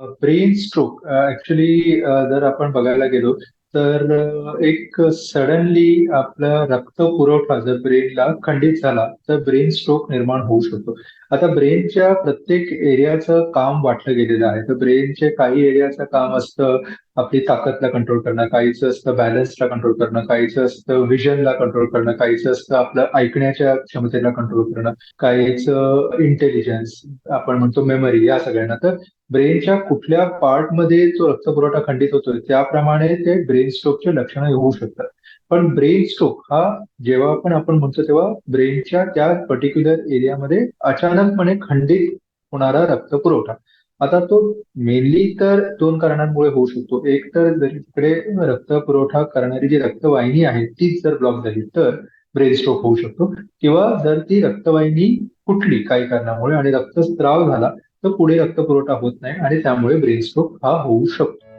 Brain stroke actually जर आपण बघायला गेलो तर एक सडनली आपला रक्त पुरवठा जर ब्रेनला खंडित झाला तर ब्रेन स्ट्रोक निर्माण होऊ शकतो. आता ब्रेनच्या प्रत्येक एरियाचं काम वाटलं गेलेलं आहे. तर ब्रेनचे काही एरियाचं काम असतं आपली ताकदला कंट्रोल करणं काहीचं असतं बॅलन्सला कंट्रोल करणं काहीचं असतं विजनला कंट्रोल करणं काहीचं असतं आपलं ऐकण्याच्या क्षमतेला कंट्रोल करणं काहीचं इंटेलिजन्स आपण म्हणतो मेमरी या सगळ्यांना. तर ब्रेनच्या कुठल्या पार्टमध्ये जो रक्तपुरवठा खंडित होतोय त्याप्रमाणे ते ब्रेन स्ट्रोकचे लक्षणं होऊ शकतात. पण ब्रेन स्ट्रोक हा जेव्हा पण आपण म्हणतो तेव्हा ब्रेनच्या त्या पर्टिक्युलर एरियामध्ये अचानकपणे खंडित होणारा रक्त पुरवठा. आता तो मेनली तर दोन कारणांमुळे होऊ शकतो. एक तर जरी तिकडे रक्त पुरवठा करणारी जी रक्तवाहिनी आहे तीच जर ब्लॉक झाली तर ब्रेन स्ट्रोक होऊ शकतो. किंवा जर ती रक्तवाहिनी फुटली काही कारणामुळे आणि रक्तस्त्राव झाला तर पुढे रक्त पुरवठा होत नाही आणि त्यामुळे ब्रेन स्ट्रोक हा होऊ शकतो.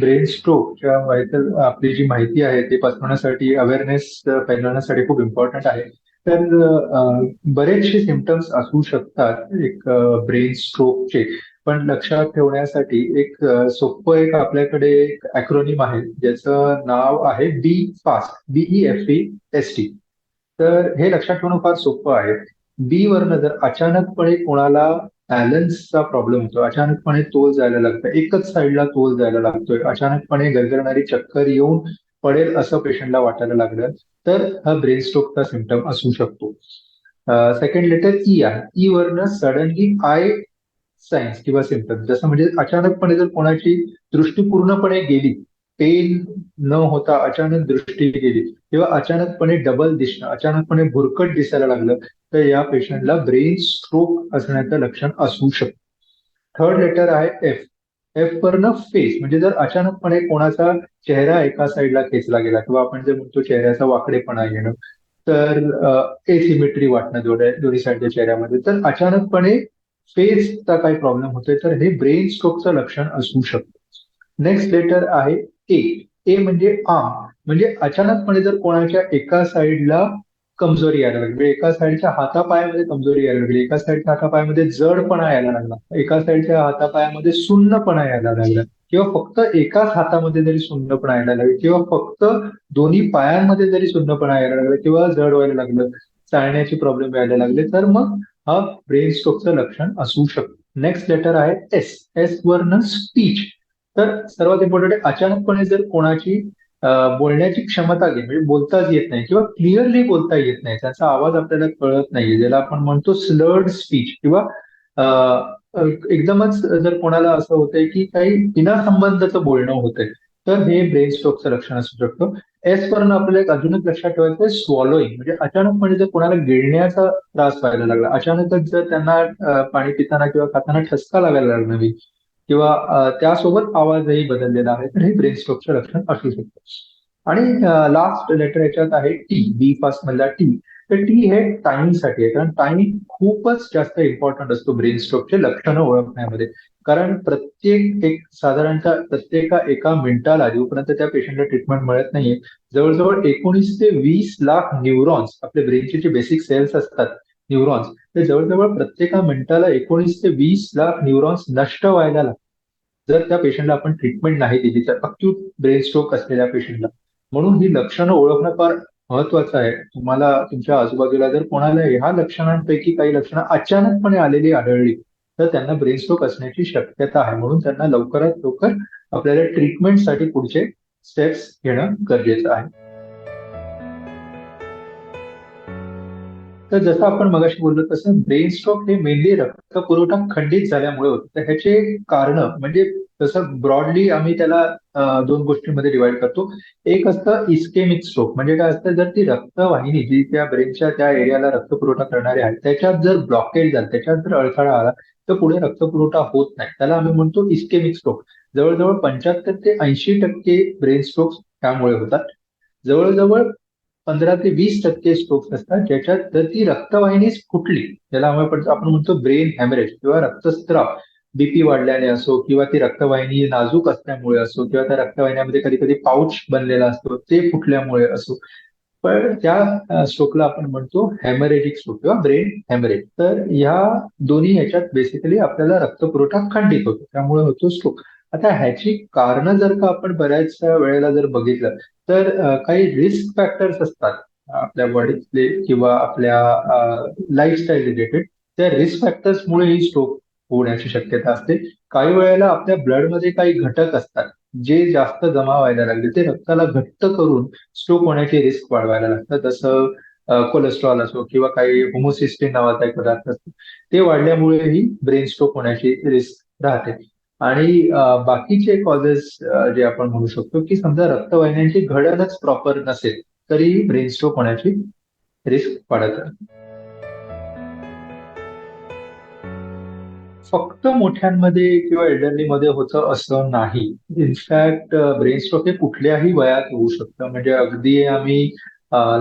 ब्रेन स्ट्रोकच्या माहिती आपली जी माहिती आहे ती पसरवण्यासाठी अवेअरनेस फैलवण्यासाठी खूप इम्पॉर्टंट आहे. तर बरेचसे सिमटम्स असू शकतात एक ब्रेन स्ट्रोकचे पण लक्षात ठेवण्यासाठी एक सोपं एक आपल्याकडे एक अॅक्रोनिम आहे ज्याचं नाव आहे be fast B E F E S T तर हे लक्षात ठेवणं फार सोपं आहे. बी वरनं जर अचानकपणे कोणाला बॅलन्सचा प्रॉब्लेम होतो. अचानकपणे तोल जायला लागतं. एकच साईडला तोल जायला लागतोय. अचानकपणे गरगरणारी चक्कर येऊन पडेल असं पेशंटला वाटायला लागलं तर हा ब्रेन स्ट्रोकचा सिमटम असू शकतो. सेकंड लेटर ई आहे. ई वरनं सडनली आय सायन्स किंवा सिमटम जसं म्हणजे अचानकपणे जर कोणाची दृष्टी पूर्णपणे गेली पेन न होता अचानक दृष्टी गेली. किंवा अचानकपणे डबल दिसणं अचानकपणे भुरकट दिसायला लागलं. तर या पेशंटला ब्रेन स्ट्रोक असण्याचं लक्षण असू शकतं. थर्ड लेटर आहे एफ एफ वरनं फेस म्हणजे जर अचानकपणे कोणाचा चेहरा एका साईडला खेचला गेला किंवा आपण जे म्हणतो चेहऱ्याचा वाकडेपणा येणं तर एसिमेट्री वाटणं दोन्ही दोन्ही साईडच्या चेहऱ्यामध्ये तर अचानकपणे फेसचा काही प्रॉब्लेम होतोय तर हे ब्रेन स्ट्रोकचं लक्षण असू शकतं. नेक्स्ट लेटर आहे ए ए म्हणजे आ म्हणजे अचानकपणे जर कोणाच्या एका साईडला कमजोरी यायला लागली म्हणजे एका साईडच्या हातापायामध्ये कमजोरी यायला लागली एका साईडच्या हातापायामध्ये जडपणा यायला लागला एका साईडच्या हातापायामध्ये सुन्नपणा यायला लागला किंवा फक्त एकाच हातामध्ये जरी सुन्नपणा यायला लागला किंवा फक्त दोन्ही पायांमध्ये जरी सुन्नपणा यायला लागला किंवा जड व्हायला लागलं चालण्याची प्रॉब्लेम यायला लागले तर मग हा ब्रेन स्ट्रोकचं लक्षण असू शकतं. नेक्स्ट लेटर आहे एस एस वरनं स्पीच. तर सर्वात इम्पॉर्टंट आहे अचानकपणे जर कोणाची बोलण्याची क्षमता घे म्हणजे बोलताच येत नाही किंवा क्लिअरली बोलता येत नाही त्याचा आवाज आपल्याला कळत नाही ज्याला आपण म्हणतो स्लर्ड स्पीच किंवा अ, एकदमच जर कोणाला असं होतंय की काही विनासंबंधाचं बोलणं होतंय तर हे ब्रेन स्ट्रोकचं लक्षण असू शकतं. एस वरनं आपल्याला एक अजूनच लक्षात ठेवायचं स्वॉलोईंग म्हणजे अचानकपणे जर कोणाला गिळण्याचा त्रास व्हायला लागला अचानकच जर त्यांना पाणी पिताना किंवा खाताना ठसका लागायला लागला किंवा त्यासोबत आवाजही बदललेला आहे तर हे ब्रेन स्ट्रोकचं लक्षण असू शकतं. आणि लास्ट लेटर याच्यात आहे टी बी फास्ट मधला टी तर टी हे टायमिंगसाठी आहे कारण टायमिंग खूपच जास्त इम्पॉर्टंट असतो ब्रेन स्ट्रोकचे लक्षणं ओळखण्यामध्ये. कारण प्रत्येक एक साधारणतः प्रत्येका एका मिनिटाला जोपर्यंत त्या पेशंटला ट्रीटमेंट मिळत नाहीये. जवळजवळ एकोणीस ते वीस लाख न्यूरॉन्स आपले ब्रेनचे जे बेसिक सेल्स असतात न्यूरॉन्स ते जवळजवळ प्रत्येका मिनिटाला एकोणीस ते वीस लाख न्यूरॉन्स नष्ट व्हायला लागतात. जर त्या पेशंटला आपण ट्रीटमेंट नाही दिली तर अक्यूट ब्रेन स्ट्रोक असलेल्या पेशंटला म्हणून ही लक्षणं ओळखणं फार महत्वाचं आहे. तुम्हाला तुमच्या आजूबाजूला जर कोणाला ह्या लक्षणांपैकी काही लक्षणं अचानकपणे आलेली आढळली तर त्यांना ब्रेन स्ट्रोक असण्याची शक्यता आहे. म्हणून त्यांना लवकरात लवकर आपल्याला ट्रीटमेंटसाठी पुढचे स्टेप्स घेणं गरजेचं आहे. तर जसं आपण मगाशी बोललो तसं ब्रेन स्ट्रोक हे मेनली रक्त पुरवठा खंडित झाल्यामुळे होतं. तर ह्याचे कारण म्हणजे तसं ब्रॉडली आम्ही त्याला दोन गोष्टींमध्ये डिवाइड करतो. एक असतं इस्केमिक स्ट्रोक म्हणजे काय असतं जर ती रक्तवाहिनी जी त्या ब्रेनच्या त्या एरियाला रक्त पुरवठा करणारी आहे त्याच्यात जर ब्लॉकेज झाला त्याच्यात जर अडथळा आला तर पुढे रक्तपुरवठा होत नाही. त्याला आम्ही म्हणतो इस्केमिक स्ट्रोक जवळजवळ पंच्याहत्तर ते ऐंशी टक्के ब्रेन स्ट्रोक त्यामुळे होतात. जवळजवळ पंधरा ते वीस टक्के स्ट्रोक्स असतात ज्याच्यात जर ती रक्तवाहिनीच फुटली ज्याला आपण आपण म्हणतो ब्रेन हॅमरेज किंवा रक्तस्त्राव बीपी वाढल्याने असो किंवा ती रक्तवाहिनी नाजूक असल्यामुळे असो किंवा त्या रक्तवाहिन्यामध्ये कधी कधी पाऊच बनलेला असतो ते फुटल्यामुळे असो. पण त्या स्ट्रोकला आपण म्हणतो हॅमरेजिक स्ट्रोक किंवा ब्रेन हॅमरेज तर ह्या दोन्ही ह्याच्यात बेसिकली आपल्याला रक्तपुरवठा खंडित होतो त्यामुळे होतो स्ट्रोक आता ह्याची कारण जर का आपण बऱ्याच वेळेला जर बघितलं तर काही रिस्क फॅक्टर्स असतात आपल्या बॉडीतले किंवा आपल्या लाईफस्टाईल रिलेटेड त्या रिस्क फॅक्टर्समुळे ही स्ट्रोक होण्याची शक्यता असते. काही वेळेला आपल्या ब्लडमध्ये काही घटक असतात जे जास्त जमा व्हायला लागले ते रक्ताला घट्ट करून स्ट्रोक होण्याची रिस्क वाढवायला लागतात. जसं कोलेस्ट्रॉल असो किंवा काही होमोसिस्टिन नावाचा एक पदार्थ असतो ते वाढल्यामुळेही ब्रेन स्ट्रोक होण्याची रिस्क राहते. आणि बाकीचे कॉजेस जे आपण म्हणू शकतो की समजा रक्तवाहिन्यांची घडणच प्रॉपर नसेल तरी ब्रेन स्ट्रोक होण्याची रिस्क वाढत फक्त मोठ्यांमध्ये किंवा एल्डरलीमध्ये होतं असं नाही. इनफॅक्ट ब्रेन स्ट्रोक हे कुठल्याही वयात होऊ शकतं. म्हणजे अगदी आम्ही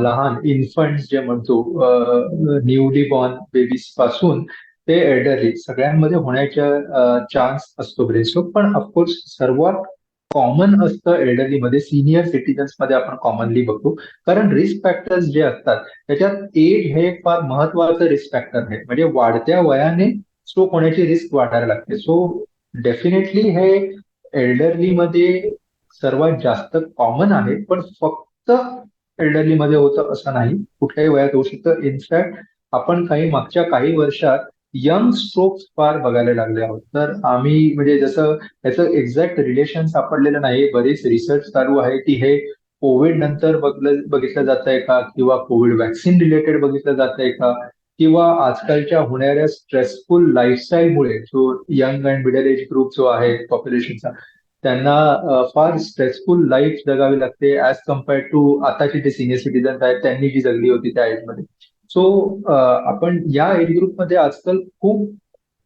लहान इन्फंट जे म्हणतो न्यूली बॉर्न बेबीजपासून ते एल्डरली सगळ्यांमध्ये होण्याच्या चान्स असतो ब्रेन स्ट्रोक पण ऑफकोर्स सर्वात कॉमन असतं एल्डरलीमध्ये सिनियर सिटीजन्समध्ये आपण कॉमनली बघतो. कारण रिस्क फॅक्टर्स जे असतात त्याच्यात एज हे एक फार महत्वाचं रिस्क फॅक्टर आहे. म्हणजे वाढत्या वयाने स्ट्रोक होण्याची रिस्क वाढायला लागते. सो डेफिनेटली हे एल्डरलीमध्ये सर्वात जास्त कॉमन आहे. पण फक्त एल्डरलीमध्ये होतं असं नाही. कुठल्याही वयात होऊ शकतं. इनफॅक्ट आपण काही मागच्या काही वर्षात यंग स्ट्रोक्स फार बघायला लागले आहोत. तर आम्ही म्हणजे जसं याचं एक्झॅक्ट रिलेशन सापडलेलं नाही बरीच रिसर्च चालू आहे की हे कोविड नंतर बघितलं जात आहे का? किंवा कोविड वॅक्सिन रिलेटेड बघितलं जात आहे का? किंवा आजकालच्या होणाऱ्या स्ट्रेसफुल लाईफस्टाईलमुळे जो young and middle age group जो आहे पॉप्युलेशनचा त्यांना फार स्ट्रेसफुल लाईफ जगावी लागते ऍज कम्पेअर्ड टू आताचे जे सिनियर सिटीजन आहेत त्यांनी जी जगली होती त्या एजमध्ये सो आपण या एज ग्रुपमध्ये आजकाल खूप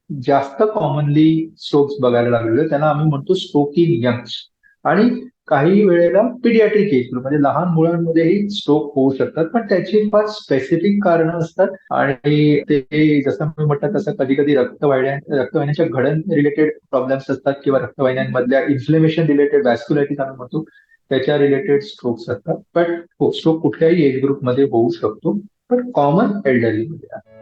जास्त कॉमनली स्ट्रोक्स बघायला लागलेलो त्यांना आम्ही म्हणतो स्ट्रोकिंग यंग्स आणि काही वेळेला पिडियाट्रिक एज म्हणजे लहान मुलांमध्येही स्ट्रोक होऊ शकतात पण त्याची फार स्पेसिफिक कारण असतात. आणि ते जसं मी म्हटलं तसं कधी कधी रक्तवाहिन्या रक्तवाहिन्याच्या घडण रिलेटेड प्रॉब्लेम्स असतात किंवा रक्तवाहिन्यांमधल्या इन्फ्लेमेशन रिलेटेड वॅस्क्युलायटिस आम्ही म्हणतो त्याच्या रिलेटेड स्ट्रोक्स असतात. बट स्ट्रोक हो, कुठल्याही एज ग्रुपमध्ये होऊ शकतो. पण कॉमन एल्डरलीमध्ये आहे.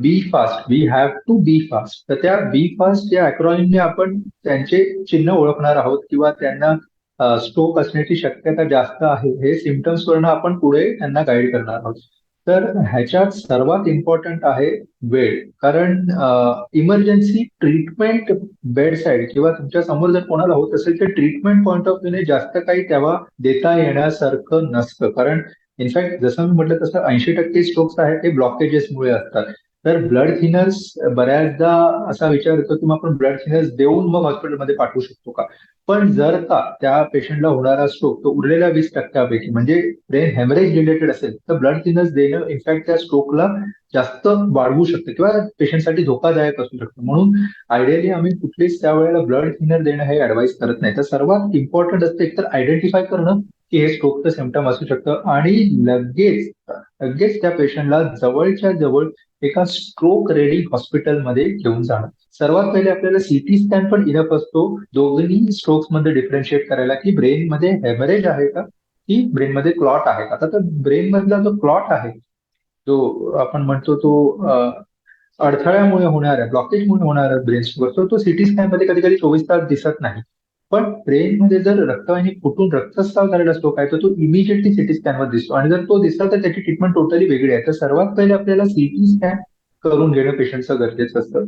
Be fast we have to be fast तर त्या बी फास्ट या अक्रॉनिमने आपण त्यांचे चिन्ह ओळखणार आहोत किंवा त्यांना स्ट्रोक असण्याची शक्यता जास्त आहे हे सिमटम्स वरनं आपण पुढे त्यांना गाईड करणार आहोत. तर ह्याच्यात सर्वात इम्पॉर्टंट आहे वेळ. कारण इमर्जन्सी ट्रीटमेंट बेड साईड किंवा तुमच्यासमोर जर कोणाला होत असेल तर ट्रीटमेंट पॉईंट ऑफ व्ह्यूने जास्त काही तेव्हा देता येण्यासारखं नसतं. कारण इनफॅक्ट जसं मी म्हटलं तसं ऐंशी टक्के स्ट्रोक्स आहेत ते ब्लॉकेजेसमुळे असतात. तर ब्लड थिनर्स बऱ्याचदा असा विचार येतो की मग आपण ब्लड थिनर्स देऊन मग हॉस्पिटलमध्ये पाठवू शकतो का? पण जर का त्या पेशंटला होणारा स्ट्रोक तो उरलेल्या वीस टक्क्यापैकी म्हणजे ब्रेन हेमरेज रिलेटेड असेल तर ब्लड थिनर्स देणं इनफॅक्ट त्या स्ट्रोकला जास्त वाढवू शकतं किंवा पेशंटसाठी धोकादायक असू शकतं. म्हणून आयडियली आम्ही कुठलीच त्यावेळेला ब्लड थिनर देणं हे ऍडवाईस करत नाही. तर सर्वात इम्पॉर्टंट असतं एकतर आयडेंटिफाय करणं की हे स्ट्रोकचं सिमटम असू शकतं आणि लगेच लगेच त्या पेशंटला जवळच्या जवळ एका स्ट्रोक रेडी हॉस्पिटलमध्ये घेऊन जाणं. सर्वात पहिले आपल्याला सीटी स्कॅन पण इनफ असतो दोघी स्ट्रोक्समध्ये डिफरन्शिएट करायला की ब्रेन मध्ये हेमरेज आहे का? की ब्रेन मध्ये क्लॉट आहे का? आता तर ब्रेन मधला जो क्लॉट आहे जो आपण म्हणतो तो अडथळ्यामुळे होणाऱ्या ब्लॉकेजमुळे होणारा ब्रेन स्ट्रोक तो सिटी स्कॅनमध्ये कधी कधी चोवीस तास दिसत नाही. पण ब्रेनमध्ये जर रक्तवाहिनी फुटून रक्तस्राव झालेला असतो काय तर तो इमिजिएटली सिटी स्कॅनवर दिसतो. आणि जर तो दिसला तर त्याची ट्रीटमेंट टोटली वेगळी आहे. तर सर्वात पहिले आपल्याला सिटी स्कॅन करून घेणं पेशंटचं गरजेचं असतं.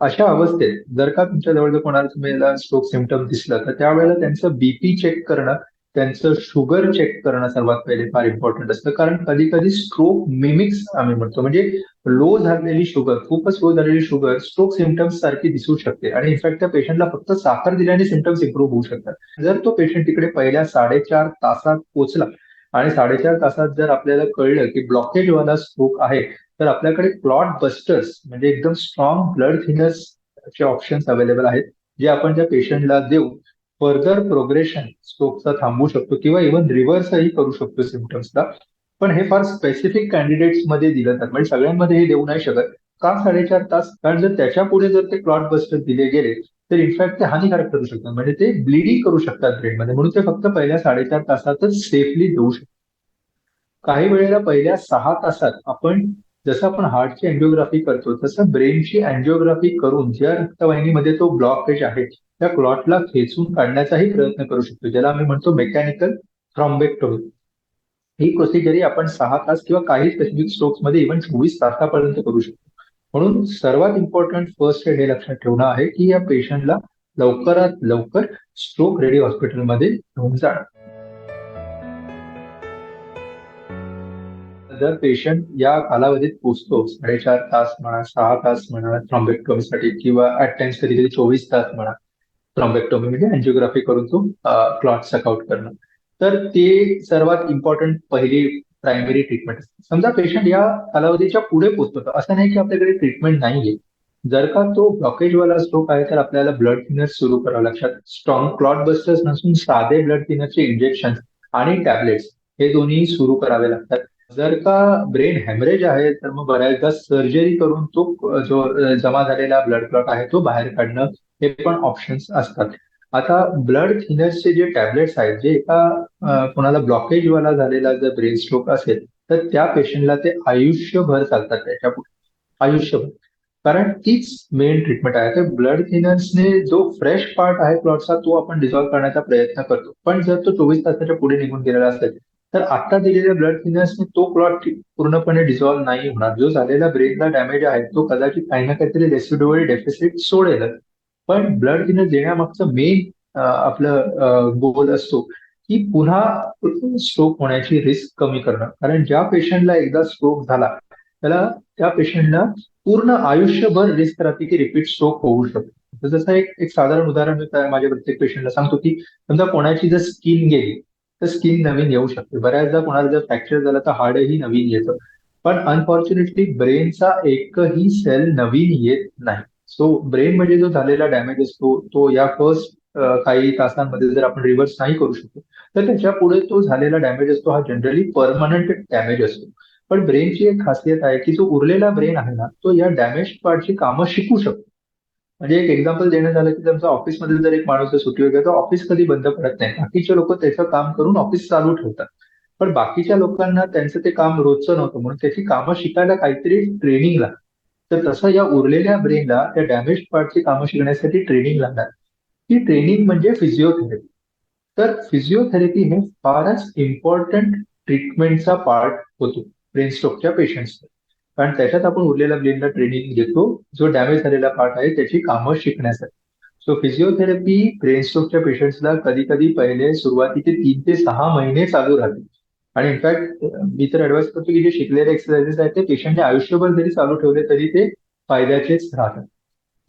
अशा अवस्थेत जर का तुमच्या जवळ जर कोणाला तुम्हाला स्ट्रोक सिमटम दिसला तर त्यावेळेला त्यांचं बीपी चेक करणं त्यांचं शुगर चेक करणं सर्वात पहिले फार इम्पॉर्टंट असतं. कारण कधी कधी स्ट्रोक मिमिक्स आम्ही म्हणतो. म्हणजे लो झालेली शुगर खूपच लो झालेली शुगर स्ट्रोक सिमटम्स सारखी दिसू शकते. आणि इनफॅक्ट त्या पेशंटला फक्त साखर दिल्याने सिमटम्स इम्प्रूव्ह होऊ शकतात. जर तो पेशंट तिकडे पहिल्या साडेचार तासात पोहोचला आणि साडेचार तासात जर आपल्याला कळलं की ब्लॉकेजवाला स्ट्रोक आहे तर आपल्याकडे क्लॉट बस्टर्स म्हणजे एकदम स्ट्रॉंग ब्लड थिनर्स चे ऑप्शन्स अवेलेबल आहेत जे आपण त्या पेशंटला देऊ फर्दर प्रोग्रेशन स्ट्रोकचा थांबवू शकतो किंवा इव्हन रिव्हर्सही करू शकतो सिमटम्सला पण हे फार स्पेसिफिक कॅन्डिडेट्समध्ये दिलं जातात म्हणजे सगळ्यांमध्ये हे देऊ नाही शकत. का साडेचार तास? कारण जर त्याच्या पुढे जर ते क्लॉट बस्टर दिले गेले तर इनफॅक्ट ते हानिकारक ठरू शकतात. म्हणजे ते ब्लिडिंग करू शकतात ब्रेनमध्ये म्हणून ते फक्त पहिल्या साडेचार तासातच सेफली देऊ शकतात. काही वेळेला पहिल्या सहा तासात आपण जसं आपण हार्टची अँजिओग्राफी करतो तसं ब्रेनची अँजिओग्राफी करून ज्या रक्तवाहिनीमध्ये तो ब्लॉकेज आहे त्या क्लॉटला खेचून काढण्याचाही प्रयत्न करू शकतो. ज्याला आम्ही म्हणतो मेकॅनिकल थ्रॉम्बेक्टोमी ही प्रोसिजरही आपण सहा तास किंवा काही स्पेसिफिक स्ट्रोक्समध्ये इव्हन चोवीस तासापर्यंत करू शकतो. म्हणून सर्वात इम्पॉर्टंट फर्स्ट एड हे लक्षात ठेवणं आहे की या पेशंटला लवकरात लवकर स्ट्रोक रेडी हॉस्पिटलमध्ये घेऊन जाणं. जर पेशंट या कालावधीत पोचतो साडेचार तास म्हणा सहा तास म्हणा थ्रॉम्बेक्टोमीसाठी किंवा ऍट टाइम्स कधी कधी चोवीस तास म्हणा थ्रॉम्बेक्टोमी म्हणजे अँजिओग्राफी करून तो क्लॉट सकआउट करणं. तर ते सर्वात इम्पॉर्टंट पहिली प्रायमरी ट्रीटमेंट असते. समजा पेशंट या कालावधीच्या पुढे पोहोचतो असं नाही की आपल्याकडे ट्रीटमेंट नाहीये. जर का तो ब्लॉकेजवाला स्ट्रोक आहे तर आपल्याला ब्लड थिनर्स सुरू करावं लागतात. स्ट्रॉंग क्लॉट बस्टर्स नसून साधे ब्लड थिनरचे इंजेक्शन आणि टॅबलेट्स हे दोन्ही सुरू करावे लागतात. जर का ब्रेन हॅमरेज आहे तर मग बऱ्याचदा सर्जरी करून तो जो जमा झालेला ब्लड क्लॉट आहे तो बाहेर काढणं हे पण ऑप्शन्स असतात. आता ब्लड थिनर्सचे जे टॅबलेट्स आहेत जे एका कोणाला ब्लॉकेजवाला झालेला जर ब्रेन स्ट्रोक असेल तर त्या पेशंटला ते आयुष्यभर चालतात त्याच्या पुढे आयुष्यभर. कारण तीच मेन ट्रीटमेंट आहे. तर ब्लड थिनर्सने जो फ्रेश पार्ट आहे क्लॉटचा तो आपण डिझॉल्व्ह करण्याचा प्रयत्न करतो. पण जर तो चोवीस तासाच्या पुढे निघून गेलेला असेल तर आता दिलेल्या ब्लड थिनर्सने तो क्लॉट पूर्णपणे डिझॉल्व्ह नाही होणार. जो झालेला ब्रेनला डॅमेज आहे तो कदाचित काही ना काहीतरी रेसिड्युअल डेफिसिट सोडेलच. पण ब्लड इन देण्यामागचं मेन आपलं गोल असतो की पुन्हा स्ट्रोक होण्याची रिस्क कमी करणं. कारण ज्या पेशंटला एकदा स्ट्रोक झाला त्याला त्या पेशंटला पूर्ण आयुष्यभर रिस्क राहते की रिपीट स्ट्रोक होऊ शकतो. जसं एक एक साधारण उदाहरण मी माझ्या प्रत्येक पेशंटला सांगतो की समजा कोणाची जर स्किन गेली तर स्किन नवीन येऊ शकते. बऱ्याचदा कोणाला जर फ्रॅक्चर झालं तर हाडही नवीन येतं. पण अनफॉर्च्युनेटली ब्रेनचा एकही सेल नवीन येत नाही. सो ब्रेन मध्ये जो झालेला डॅमेज असतो तो या फर्स्ट काही तासांमध्ये जर आपण रिव्हर्स नाही करू शकतो तर त्याच्या पुढे तो झालेला डॅमेज असतो हा जनरली परमनंट डॅमेज असतो. पण ब्रेनची एक खासियत आहे की जो उरलेला ब्रेन आहे ना तो या डॅमेज पार्टची कामं शिकू शकतो. म्हणजे एक एक्झाम्पल देण्यात आलं की त्यांचा ऑफिसमध्ये जर एक माणूस सुट्टी वगैरे तर ऑफिस कधी बंद पडत नाही. बाकीचे लोक त्याचं काम करून ऑफिस चालू ठेवतात. पण बाकीच्या लोकांना त्यांचं ते काम रोजचं नव्हतं म्हणून त्याची कामं शिकायला काहीतरी ट्रेनिंग लागतं. तर तसं या उरलेल्या ब्रेनला त्या डॅमेज पार्टची कामं शिकण्यासाठी ट्रेनिंग लागणार. ही ट्रेनिंग म्हणजे फिजिओथेरपी तर फिजिओथेरपी हे फारच इम्पॉर्टंट ट्रीटमेंटचा पार्ट होतो ब्रेन स्ट्रोकच्या पेशंट्सचा कारण त्याच्यात आपण उरलेल्या ब्रेनला ट्रेनिंग देतो जो डॅमेज झालेला पार्ट आहे त्याची कामं शिकण्यासाठी. सो फिजिओथेरपी ब्रेन स्ट्रोकच्या पेशंट्सला कधी कधी पहिले सुरुवातीचे तीन ते सहा महिने चालू राहते. आणि इनफॅक्ट मी तर ऍडवाइस करतो की जे शिकलेले एक्सरसाइजेस आहेत ते पेशंटच्या आयुष्यभर जरी चालू ठेवले तरी ते फायद्याचेच राहतात.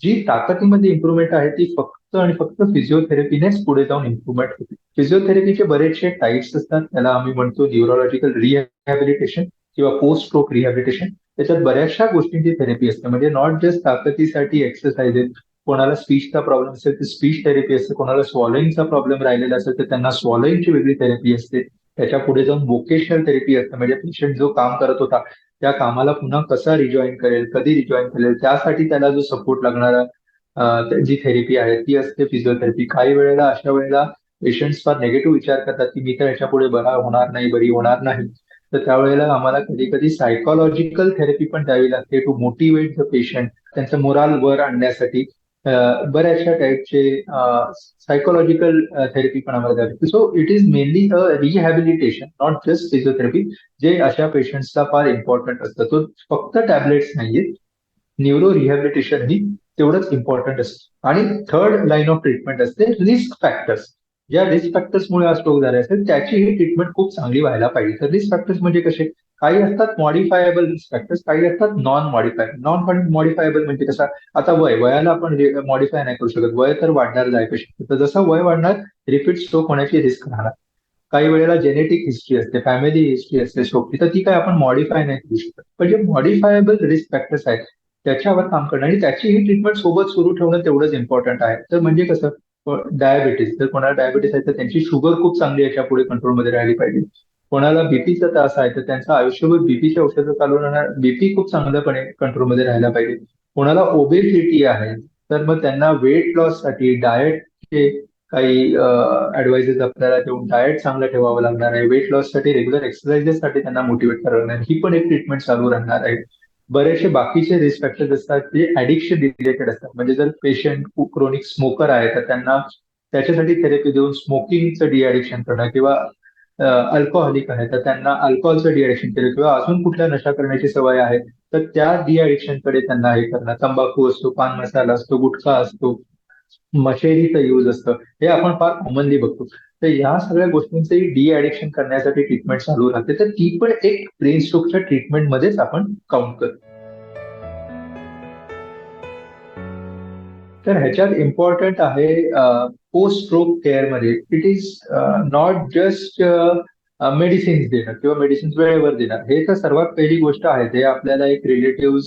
जी ताकदीमध्ये इम्प्रुव्हमेंट आहे ती फक्त आणि फक्त फिजिओथेरपीनेच पुढे जाऊन इम्प्रुव्हमेंट होते. फिजिओथेरपीचे बरेचसे टाईप्स असतात त्याला आम्ही म्हणतो न्यूरोलॉजिकल रिहॅबिलिटेशन किंवा पोस्ट स्ट्रोक रिहॅबिलिटेशन त्याच्यात बऱ्याचशा गोष्टींची थेरपी असते. म्हणजे नॉट जस्ट ताकदीसाठी एक्सरसाइजेस कोणाला स्पीचचा प्रॉब्लेम असेल तर स्पीच थेरपी असते. कोणाला स्वॉलोईंगचा प्रॉब्लेम राहिलेला असेल तर त्यांना स्वॉलोईंगची वेगळी थेरपी असते. त्याच्या पुढे जाऊन वोकेशनल थेरपी असते. म्हणजे पेशंट जो काम करत होता त्या कामाला पुन्हा कसा रिजॉईन करेल कधी रिजॉईन करेल त्यासाठी त्याला जो सपोर्ट लागणारा जी थेरपी आहे ती असते फिजिओथेरपी काही वेळेला अशा वेळेला पेशंट्स फार नेगेटिव्ह विचार करतात की मी तर याच्यापुढे बरा होणार नाही बरी होणार नाही. तर त्यावेळेला आम्हाला कधी कधी सायकोलॉजिकल थेरपी पण द्यावी लागते. टू मोटिवेट द पेशंट त्यांचं मोराल वर आणण्यासाठी. बऱ्याचशा टाईपचे सायकोलॉजिकल थेरपी पण आम्हाला द्यावी so it is mainly a rehabilitation not just physiotherapy जे अशा पेशंट्सला फार इम्पॉर्टंट असतं. तो फक्त टॅबलेट्स नाहीयेत न्यूरो रिहॅबिलिटेशन ही तेवढंच इम्पॉर्टंट असतं. आणि थर्ड लाईन ऑफ ट्रीटमेंट असते रिस्क फॅक्टर्स ज्या रिस्क फॅक्टर्समुळे आज स्ट्रोक झाले असेल त्याची ही ट्रीटमेंट खूप चांगली व्हायला पाहिजे. तर रिस्क फॅक्टर्स म्हणजे कसे? काही असतात मॉडिफायबल रिस्क फॅक्टर्स काही असतात नॉन मॉडिफाय नॉन मॉडिफायबल म्हणजे कसं? आता वय वयाला आपण मॉडिफाय नाही करू शकत. वय तर वाढणार जायचं शकतं तर जसं वय वाढणार रिपीट स्ट्रोक होण्याची रिस्क राहणार. काही वेळेला जेनेटिक हिस्ट्री असते फॅमिली हिस्ट्री असते स्ट्रोकची तर ती काय आपण मॉडिफाय नाही करू शकत. पण जे मॉडिफायबल रिस्क फॅक्टर्स आहेत त्याच्यावर काम करणं आणि त्याची ही ट्रीटमेंट सोबत सुरू ठेवणं तेवढंच इम्पॉर्टंट आहे. तर म्हणजे कसं? डायबिटीस जर कोणाला डायबिटीस आहे तर त्यांची शुगर खूप चांगली याच्यापुढे कंट्रोलमध्ये राहिली पाहिजे. कोणाला बीपीचा त्रास आहे तर त्यांचं आयुष्यभर बीपीचे औषधं चालू राहणार. बीपी खूप चांगल्यापणे कंट्रोलमध्ये राहायला पाहिजे. कोणाला ओबेसिटी आहे तर मग त्यांना वेट लॉससाठी डाएटचे काही ऍडवाइजेस आपल्याला देऊन डाएट चांगलं ठेवावं लागणार आहे. वेट लॉससाठी रेग्युलर एक्सरसाइजेस साठी त्यांना मोटिवेट करावं लागणार ही पण एक ट्रीटमेंट चालू राहणार आहे. बरेचसे बाकीचे रिस्क फॅक्टर्स असतात जे ऍडिक्शन रिलेटेड असतात म्हणजे जर पेशंट क्रोनिक स्मोकर आहे तर त्यांना त्याच्यासाठी थेरपी देऊन स्मोकिंगचं डिॲडिक्शन करणं किंवा अल्कोहोलिक आहे. तर त्यांना अल्कोहोलचं डिॲडिक्शन केलं किंवा अजून कुठल्या नशा करण्याची सवय आहे तर त्या डिॲडिक्शनकडे त्यांना हे करणं. तंबाखू असतो पान मसाला असतो गुटखा असतो मशेरीचं यूज असतं. हे आपण फार कॉमनली बघतो. तर ह्या सगळ्या गोष्टींचे डी ऍडिक्शन करण्यासाठी ट्रीटमेंट चालू राहते. तर ती पण एक ब्रेन स्ट्रोकच्या ट्रीटमेंटमध्येच आपण काउंट करतो. तर ह्याच्यात इम्पॉर्टंट आहे पोस्ट स्ट्रोक केअरमध्ये it is not just medicines देणं किंवा मेडिसिन्स वेळेवर देणं. हे तर सर्वात पहिली गोष्ट आहे. ते आपल्याला एक रिलेटिव्ह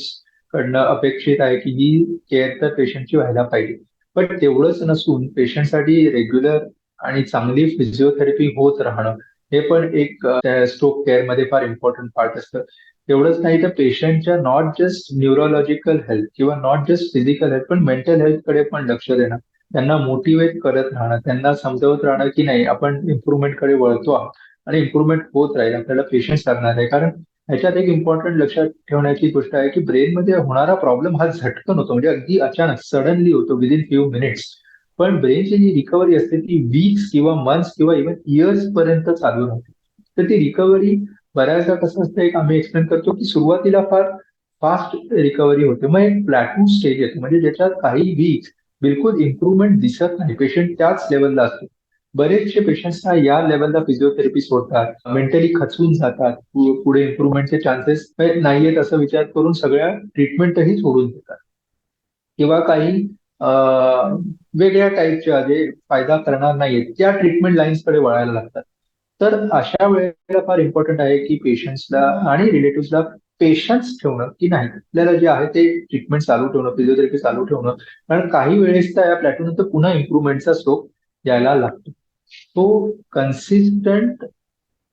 कडनं अपेक्षित आहे की ही केअर तर पेशंटची व्हायला पाहिजे. पण तेवढंच नसून पेशंटसाठी रेग्युलर आणि चांगली फिजिओथेरपी होत राहणं हे पण एक uh, स्ट्रोक केअरमध्ये फार इम्पॉर्टंट पार्ट असतं. तेवढंच नाही तर पेशंटच्या नॉट जस्ट न्यूरोलॉजिकल हेल्थ किंवा नॉट जस्ट फिजिकल हेल्थ पण मेंटल हेल्थकडे पण लक्ष देणं. त्यांना मोटिवेट करत राहणं त्यांना समजवत राहणं की नाही आपण इम्प्रुव्हमेंटकडे वळतो आहोत. आणि इम्प्रुव्हमेंट होत राहील आपल्याला पेशन्स लागणार आहे कारण ह्याच्यात एक इम्पॉर्टंट लक्षात ठेवण्याची गोष्ट आहे की ब्रेनमध्ये होणारा प्रॉब्लेम हा झटकन होतो. म्हणजे अगदी अचानक सडनली होतो विदिन फ्यू मिनिट्स पण ब्रेनची जी रिकव्हरी असते ती वीक्स किंवा मंथ्स किंवा इव्हन इयर्स पर्यंत चालू राहते. तर ती रिकव्हरी बऱ्याचदा कसं असतं एक आम्ही एक्सप्लेन करतो की सुरुवातीला फार फास्ट रिकव्हरी होते. मग एक प्लॅटून स्टेज येतो. म्हणजे ज्याच्यात काही वीक्स बिलकुल इम्प्रूव्हमेंट दिसत नाही. पेशंट त्याच लेवलला असतो. बरेचसे पेशंट्सना या लेवलला फिजिओथेरपी सोडतात मेंटली खचून जातात पुढे इम्प्रुव्हमेंटचे चान्सेस नाहीयेत असं विचार करून सगळ्या ट्रीटमेंटही सोडून देतात. किंवा काही वेगळ्या टाईपच्या जे फायदा करणार नाहीयेत त्या ट्रीटमेंट लाईन्सकडे वळायला लागतात. तर अशा वेळेला फार इम्पॉर्टंट आहे की पेशंट्सला आणि रिलेटिव्हला पेशन्स ठेवणं की नाही. आपल्याला जे आहे ते ट्रीटमेंट चालू ठेवणं फिजिओथेरपी चालू ठेवणं कारण काही वेळेस त्या या नंतर पुन्हा इम्प्रुव्हमेंटचा स्ट्रोक यायला लागतो. तो कन्सिस्टंट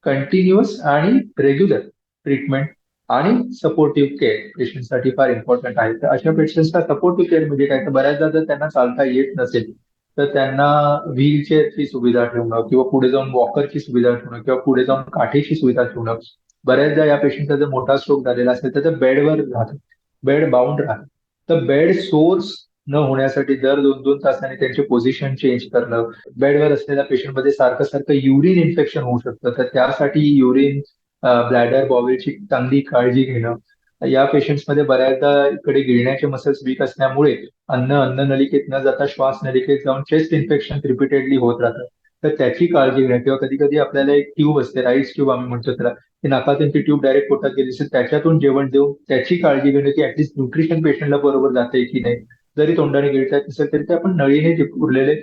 कंटिन्युअस आणि रेग्युलर ट्रीटमेंट आणि सपोर्टिव्ह केअर पेशंटसाठी फार इम्पॉर्टंट आहे. तर अशा पेशंट्सला सपोर्टिव्ह केअर म्हणजे काय? तर बऱ्याचदा जर त्यांना चालता येत नसेल तर त्यांना व्हीलचेअरची सुविधा ठेवणं किंवा पुढे जाऊन वॉकरची सुविधा ठेवणं किंवा पुढे जाऊन काठीची सुविधा ठेवणं बऱ्याचदा या पेशंटचा जर मोठा स्ट्रोक झालेला असेल तर ते बेडवर राहतं बेड बाउंड राहतं तर बेड सोर्स न होण्यासाठी दर दोन दोन तासांनी त्यांचे पोझिशन चेंज करणं बेडवर असलेल्या पेशंटमध्ये सारखं सारखं युरिन इन्फेक्शन होऊ शकतं. तर त्यासाठी युरिन ब्लॅडर बॉवेलची चांगली काळजी घेणं या पेशंट्समध्ये बऱ्याचदा इकडे गिळण्याचे मसल्स वीक असल्यामुळे अन्न अन्न नलिकेत न जाता श्वास नलिकेत जाऊन चेस्ट इन्फेक्शन रिपीटेडली होत राहतं. तर त्याची काळजी घेणं किंवा कधी कधी आपल्याला एक ट्यूब असते राईस ट्यूब आम्ही म्हणतो त्याला की नाकातून ती ट्यूब डायरेक्ट पोटात गेली असेल त्याच्यातून जेवण देऊन त्याची काळजी घेणं की ऍटलीस्ट न्यूट्रिशन पेशंटला बरोबर जाते की नाही. जरी तोंडाने गिळतात असेल तरी ते आपण नळीने जे उरलेले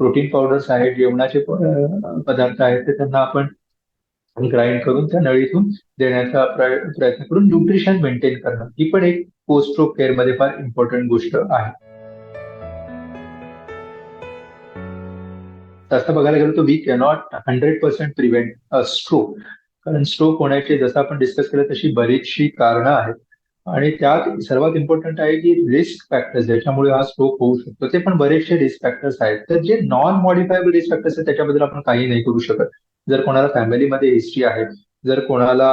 प्रोटीन पावडर्स आहेत जेवणाचे पदार्थ आहेत ते त्यांना आपण ग्राइंड करून त्या नळीतून देण्याचा प्रयत्न करून न्यूट्रिशन मेंटेन करणं. ही पण एक पोस्ट स्ट्रोक केअरमध्ये फार इम्पॉर्टंट गोष्ट आहे. तसं बघायला गेलो तर we cannot hundred percent prevent a stroke कारण स्ट्रोक होण्याचे जसं आपण डिस्कस केलं तशी बरीचशी कारणं आहेत. आणि त्यात सर्वात इम्पॉर्टंट आहे की रिस्क फॅक्टर्स ज्याच्यामुळे हा स्ट्रोक होऊ शकतो. ते पण बरेचसे रिस्क फॅक्टर्स आहेत. तर जे नॉन मॉडिफायबल रिस्क फॅक्टर्स आहेत त्याच्याबद्दल आपण काही नाही करू शकत. जर कोणाला फॅमिलीमध्ये हिस्ट्री आहे जर कोणाला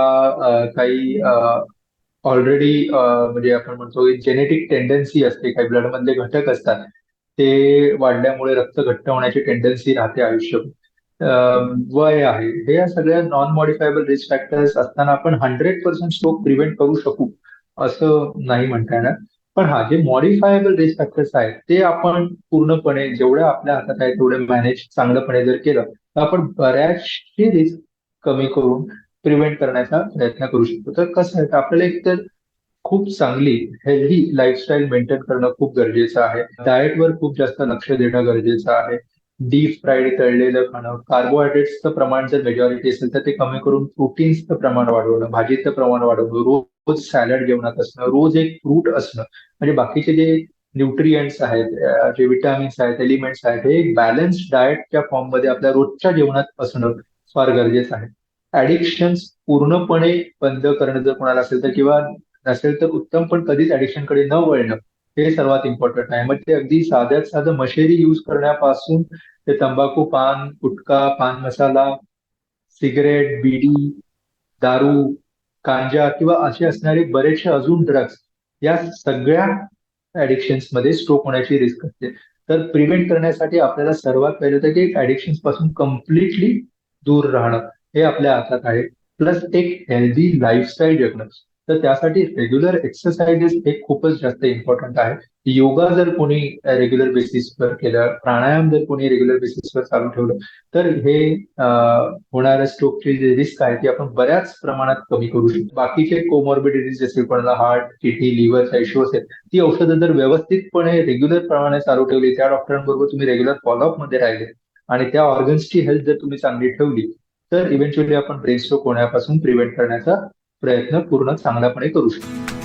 काही ऑलरेडी म्हणजे आपण म्हणतो जेनेटिक टेंडन्सी असते काही ब्लडमधले घटक असतात ते वाढल्यामुळे रक्त घट्ट होण्याची टेंडन्सी राहते आयुष्य वय आहे. हे या सगळ्या नॉन मॉडिफायबल रिस्क फॅक्टर्स असताना आपण हंड्रेड पर्सेंट स्ट्रोक प्रिव्हेंट करू शकू असं नाही म्हणता येणार. पण हा जे मॉडिफायबल रिस्क फॅक्टर्स आहेत ते आपण पूर्णपणे जेवढ्या आपल्या हातात आहे तेवढे मॅनेज चांगलंपणे जर केलं तर आपण बऱ्याचशी रिस्क कमी करून प्रिव्हेंट करण्याचा प्रयत्न करू शकतो. तर कसं आहे आपल्याला एक तर खूप चांगली हेल्दी लाईफस्टाईल मेंटेन करणं खूप गरजेचं आहे. डाएटवर खूप जास्त लक्ष देणं गरजेचं आहे. डीप फ्राईड तळलेलं खाणं कार्बोहायड्रेट्सचं प्रमाण जर मेजॉरिटी असेल तर ते कमी करून प्रोटीन्सचं प्रमाण वाढवणं भाजीचं प्रमाण वाढवणं रोज सॅलड जेवणात असणं रोज एक फ्रूट असणं. म्हणजे बाकीचे जे न्यूट्रियंट्स आहेत जे विटामिन्स आहेत एलिमेंट्स आहेत हे एक बॅलन्स डाएटच्या फॉर्ममध्ये आपल्या रोजच्या जेवणात असणं फार गरजेचं आहे. ऍडिक्शन्स पूर्णपणे बंद करणं जर कोणाला असेल तर किंवा नसेल तर उत्तम पण कधीच ऍडिक्शनकडे न वळणं हे सर्वात इम्पॉर्टंट आहे. मग ते अगदी साध्यात साधं मशेरी यूज करण्यापासून ते तंबाखू पान गुटखा पान मसाला सिगरेट बीडी दारू कांजा किंवा असे असणारे बरेचसे अजून ड्रग्स या सगळ्या ऍडिक्शन्समध्ये स्ट्रोक होण्याची रिस्क असते. तर प्रिव्हेंट करण्यासाठी आपल्याला सर्वात पहिलं तर की ऍडिक्शनपासून कम्प्लिटली दूर राहणं हे आपल्या हातात आहे. प्लस एक हेल्दी लाईफस्टाईल जगणं तर त्यासाठी रेग्युलर एक्सरसाइजेस हे खूपच जास्त इम्पॉर्टंट आहे योगा जर कोणी रेग्युलर बेसिसवर केलं प्राणायाम जर कोणी रेग्युलर बेसिसवर चालू ठेवलं तर हे होणाऱ्या स्ट्रोकची जी रिस्क आहे ती आपण बऱ्याच प्रमाणात कमी करू शकतो. बाकीचे कोमॉर्बिडिटीज जसे कोणाला हार्ट किडनी लिव्हरचा इश्यू असेल ती औषधं जर व्यवस्थितपणे रेग्युलर प्रमाणे चालू ठेवली त्या डॉक्टरांबरोबर तुम्ही रेग्युलर फॉलोअपमध्ये राहिले आणि त्या ऑर्गन्सची हेल्थ जर तुम्ही चांगली ठेवली तर इव्हेंच्युअली आपण ब्रेन स्ट्रोक होण्यापासून प्रिव्हेंट करण्याचा प्रयत्न पूर्ण चांगल्यापणे करू शकतो.